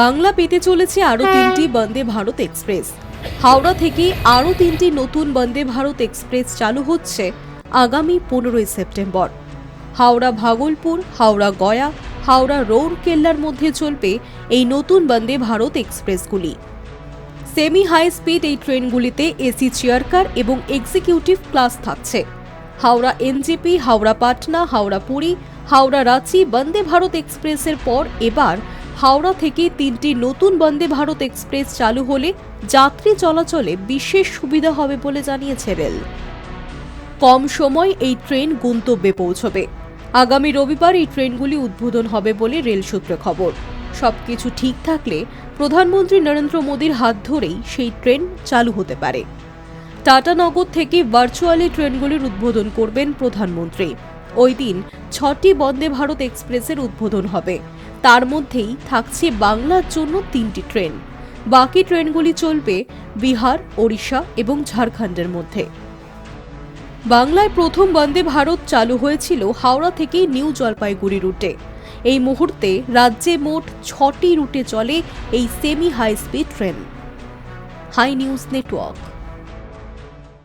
বাংলা পেতে চলেছে আরও তিনটি বন্দে ভারত এক্সপ্রেস। হাওড়া থেকে আরও তিনটি নতুন বন্দে ভারত এক্সপ্রেস চালু হচ্ছে আগামী পনেরোই সেপ্টেম্বর। হাওড়া ভাগলপুর হাওড়া গয়া হাওড়া রৌরকেল্লার মধ্যে চলবে এই নতুন বন্দে ভারত এক্সপ্রেসগুলি। সেমি হাই স্পিড এই ট্রেনগুলিতে এসি চেয়ার কার এবং এক্সিকিউটিভ ক্লাস থাকছে। হাওড়া এনজেপি হাওড়া পাটনা হাওড়া পুরী হাওড়া রাঁচি বন্দে ভারত এক্সপ্রেসের পর এবার হাওড়া থেকে তিনটি নতুন বন্দে ভারত এক্সপ্রেস চালু হলে যাত্রী চলাচলে বিশেষ সুবিধা হবে বলে জানিয়েছে রেল। কম সময় এই ট্রেন গন্তব্যে পৌঁছবে। আগামী রবিবার এই ট্রেনগুলি উদ্বোধন হবে বলে রেল সূত্রে খবর। সবকিছু ঠিক থাকলে প্রধানমন্ত্রী নরেন্দ্র মোদীর হাত ধরেই সেই ট্রেন চালু হতে পারে। টাটানগর থেকে ভার্চুয়ালি ট্রেনগুলির উদ্বোধন করবেন প্রধানমন্ত্রী। ওই দিন ছটি বন্দে ভারত এক্সপ্রেসের উদ্বোধন হবে। তার মধ্যেই থাকছে বাংলার জন্য তিনটি ট্রেন। বাকি ট্রেনগুলি চলবে বিহার, ওড়িশা এবং ঝাড়খণ্ডের মধ্যে। বাংলায় প্রথম বন্দে ভারত চালু হয়েছিল হাওড়া থেকে নিউ জলপাইগুড়ি রুটে। এই মুহূর্তে রাজ্যে মোট ছটি রুটে চলে এই semi high speed train Hi News Network.